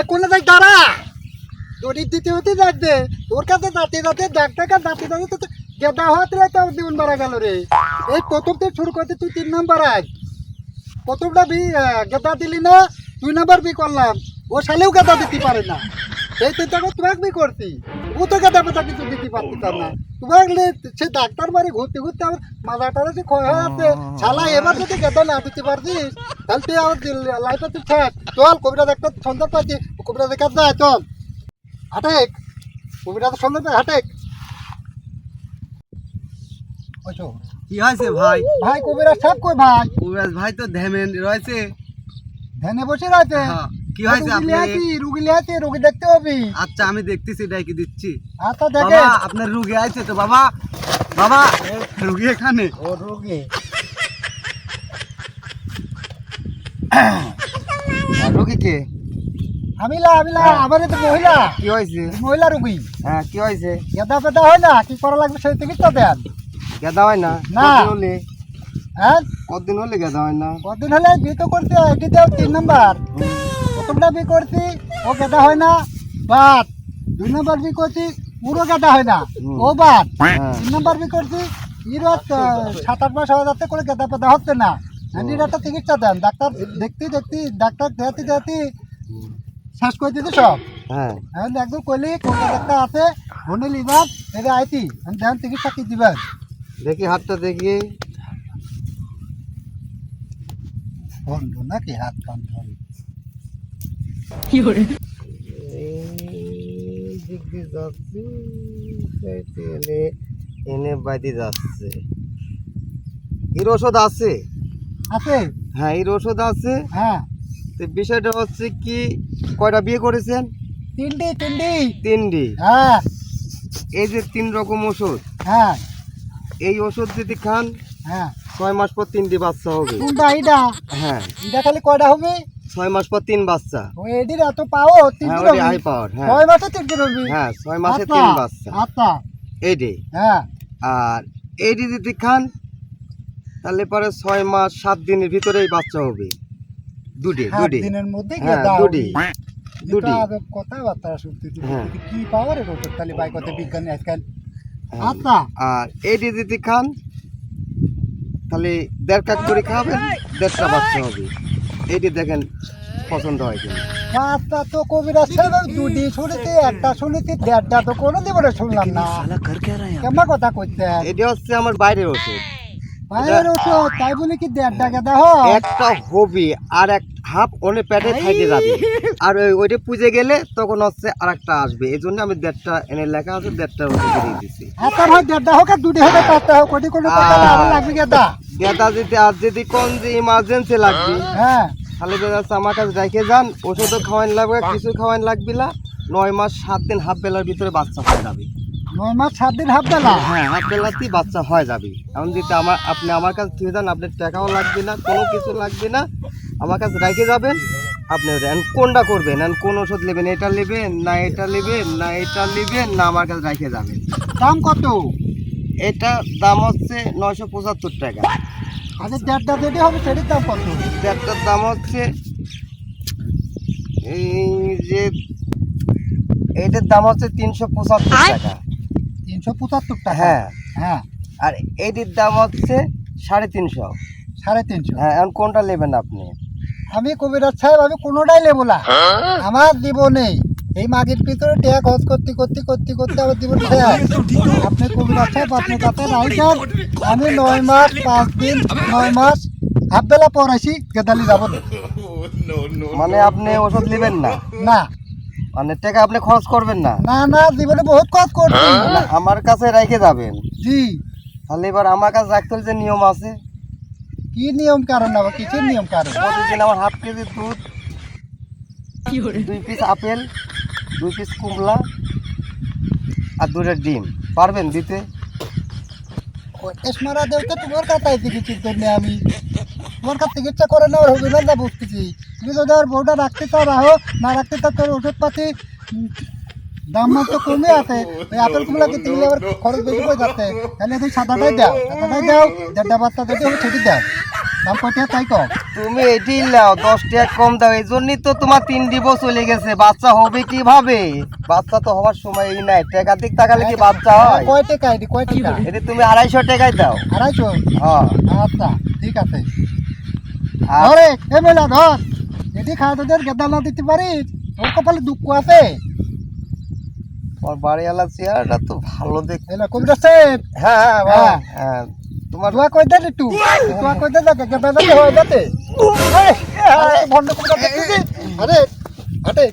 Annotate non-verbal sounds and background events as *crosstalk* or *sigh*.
এ দাঁড়া? দিতে হতে তোর কাছে দাঁতে দাঁতে দাঁতে দাঁতে তো গেদা হতে তোর গেল রে। এই প্রথম থেকে শুরু করতে তুই তিন নাম্বার আজ প্রথমটা বি গেদা দিলি না, দুই নাম্বার বি করলাম। ও শালেও গেদা দিতে পারে না। সেই তুই তখন তোমাকে বি করতি ও তো গেদা পেতা কিছু দিতে পারতি না। তোমাকে সে ডাক্তার বাড়ি ঘুরতে ঘুরতে আমার মাথাটা যে ক্ষয় হয়ে যাচ্ছে। শালা, এবার যদি গেদা না দিতে পারতিস তাহলে তুই আমার তুই ঠেক চল কবিরা সন্ধ্যা পাচ্ছি। কবিরা দেখার যায় চল। হাটেক। কবিরা তো সন্ধ্যা পাই হাটেক। কি হয়েছে ভাই? ভাই কবিরা সব কই ভাই? কবিরাজ ভাই তো ধ্যামেন রয়েছে। ধ্যানে বসে রয়েছে? হ্যাঁ, কি হয়েছে আপনি? রুগী লিয়াছি রুগী দেখতে হবি। আচ্ছা আমি দেখতেছি ডাকি দিচ্ছি। আচ্ছা দেখে বাবা আপনার রুগী আছে তো বাবা। বাবা রুগী এখানে? ও রুগী। রুগী কে? আমিলা আমিলা আমার তো মহিলা। কি হয়েছে? মহিলা রুগী। হ্যাঁ কি হয়েছে? গেদা পেদা হয় না? কি করা লাগবে সেই থেকে তো দেন। গেদা হয় না? না। হলে? হ্যাঁ? কতদিন হলে গেদা হয় না? কদিন হলে? বি তো করতে এটি দেও তিন নম্বর। প্রথমটা বি করছি ও গেদা হয় না বাদ। দুই নম্বর বি করছি পুরো গেদা হয় না ও বাদ। হ্যাঁ। তিন নম্বর বি করছি ইরত সাত আট মাস হয়ে যাচ্ছে করে গেদা পেদা হচ্ছে না। একটা চিকিৎসা দেন ডাক্তার দেখতে দেখতে ডাক্তার দেখাতে দেখাতে শেষ করে দিতে সব? হ্যাঁ। এখন একদম কইলি কলকাতা একটা আছে মনে এটা আইতি চিকিৎসা কি দিবেন? দেখি হাতটা দেখি বন্ধ নাকি হাত কান ধরে এই দিক দিয়ে যাচ্ছে এনে এনে বাইতে যাচ্ছে। এর ওষুধ আছে? আছে? হ্যাঁ এর ওষুধ আছে। হ্যাঁ। তো বিষয়টা হচ্ছে কি কয়টা বিয়ে করেছেন? তিনটি তিনটি। তিনটি? হ্যাঁ। এই যে তিন রকম ওষুধ। হ্যাঁ। এই ওষুধ যদি খান হ্যাঁ। ছয় মাস পর তিনটি বাচ্চা হবে। কোনটা এটা হ্যাঁ। এটা খালি কয়টা হবে? ছয় মাস পর তিন বাচ্চা। এডির এত পাও হ্যাঁ তিনটি হাই পাওয়ার হ্যাঁ। ছয় মাসে তিনটি হবে হ্যাঁ ছয় মাসে আচ্ছা, তিন বাচ্চা। আচ্ছা। এইটি হ্যাঁ। আর এইটি যদি খান তাহলে পরে ছয় মাস সাত দিনের ভিতরেই বাচ্চা হবে। দুটি দুটি। দিনের মধ্যে হ্যাঁ দুটি। দুটি। কথাবার্তা শুনতে হ্যাঁ। কি পাওয়ার এটা ওষুধ তাহলে বাই করতে বিজ্ঞানী আজকাল। হ্যাঁ। আচ্ছা। আর এইটি যদি খান তাহলে দেড় কাপ করে খাবেন দেড়টা বাচ্চা হবে। এইটি দেখেন পছন্দ হয় কিনা। আচ্ছা তো কবিরা সাহেব দুটি শুনেছি একটা শুনেছি দেড়টা তো কোনো জীবনে শুনলাম না। কেমন কথা কইতে এটি হচ্ছে আমার বাইরের ওষুধ। বাইরের ওষুধ তাই বলে কি দেড়টা গেদা হয়? একটা হবে আর এক হাফ ওনে পেটে খাইতে যাবে। আর ওই ওইটা পুজে গেলে তখন হচ্ছে আর একটা আসবে। এই জন্য আমি দেড়টা এনে লেখা আছে দেড়টা ওষুধ দিয়ে দিছি। ভাই দেড়টা হোক আর দুটি হোক আর পাঁচটা হোক কোটি কোনো কথা লাগবে গেদা? গেদা যদি আর যদি কোন যে ইমার্জেন্সি লাগবে হ্যাঁ। তাহলে আমার কাছে রেখে যান ওষুধও খাওয়ান লাগবে কিছু খাওয়ান লাগবে না নয় মাস সাত দিন হাফ বেলার ভিতরে বাচ্চা হয়ে যাবে। নয় মাস সাত দিন হাফ বেলা হ্যাঁ হাফ বেলাতেই বাচ্চা হয়ে যাবে। এমন যদি আমার আপনি আমার কাছে দিয়ে যান আপনার টাকাও লাগবে না কোনো কিছু লাগবে না। আমার কাছে রেখে যাবেন আপনি কোনটা করবেন? এখন কোন ওষুধ নেবেন? এটা নেবেন না এটা নেবেন না এটা নেবেন না আমার কাছে রেখে যাবেন। দাম কত? এটা দাম হচ্ছে নয়শো পঁচাত্তর টাকা। আচ্ছা দেড়টা যেটি হবে সেটির দাম কত? একটার দাম হচ্ছে এই যে এটার দাম হচ্ছে তিনশো পঁচাত্তর টাকা। তিনশো পঁচাত্তর টাকা। হ্যাঁ। হ্যাঁ। আর এটির দাম হচ্ছে সাড়ে তিনশো। সাড়ে তিনশো। হ্যাঁ এখন কোনটা নেবেন আপনি? আমি কবিরাজ সাহেব আমি কোনোটাই নেব না। আমার জীবনে এই মাগের ভিতরে টেয়া খরচ করতে করতে করতে করতে আমার জীবন আপনি কবিরাজ সাহেব আপনার কাছে রাইখান আমি নয় মাস পাঁচ দিন নয় মাস হাফ বেলা পড়াইছি গেদালি যাব। *laughs* না। মানে আপনি ওষুধ নেবেন না? না। মানে টাকা আপনি খরচ করবেন না। না না জীবনে বহুত খরচ করছি। আমার কাছে রেখে যাবেন। জি। তাহলে এবার আমার কাছে রাখতে হলে যে নিয়ম আছে। কি নিয়ম কারণ আবার? কিসের নিয়ম কারণ? প্রতিদিন আমার হাফ কেজি দুধ দুই পিস আপেল দুই পিস কুমড়া আর দুটো ডিম। পারবেন দিতে? এসমারা দেবতা তোমার কাছে চিকিৎসা আমি। তোমার কাছে চিকিৎসা করে নেওয়ার হবে না বুঝতেছি। তুমি যদি আর বউটা রাখতে চাও রাখো না রাখতে চাও তোর ওষুধপাতি দাম মাত্র কমে আছে। ওই আপেল কুমলা কিনতে গেলে আবার খরচ বেশি পড়ে যাচ্ছে? তাহলে তুমি সাদাটাই দাও সাদাটাই দাও দেড়টা বাচ্চা যদি হবে সেটি দাও। দাম কয়টা তাই কম তুমি এটি নাও দশ টাকা কম দাও। এই জন্যই তো তোমার তিন ডিভো চলে গেছে। বাচ্চা হবে কীভাবে? বাচ্চা তো হওয়ার সময় নাই। টাকা দিক তাকালে কি বাচ্চা হয়? কয় টাকা এটি কয় টাকা? এটি তুমি আড়াইশো টাকায় দাও। আড়াইশো? হ্যাঁ। আচ্ছা ঠিক আছে। আর ধরে এ মেলা ধর। এটি খাওয়া তোদের গেদা না দিতে পারিস তোর কপালে দুঃখ আছে তোমার বাড়িওয়ালা চেয়ারটা তো ভালো দেখে না কবির সাহেব হ্যাঁ হ্যাঁ হ্যাঁ। হ্যাঁ, হ্যাঁ তোমার দোয়া কই দেন একটু দোয়া কই দেন গেদা দাদি হয় যাতে আরে ভন্ড আরে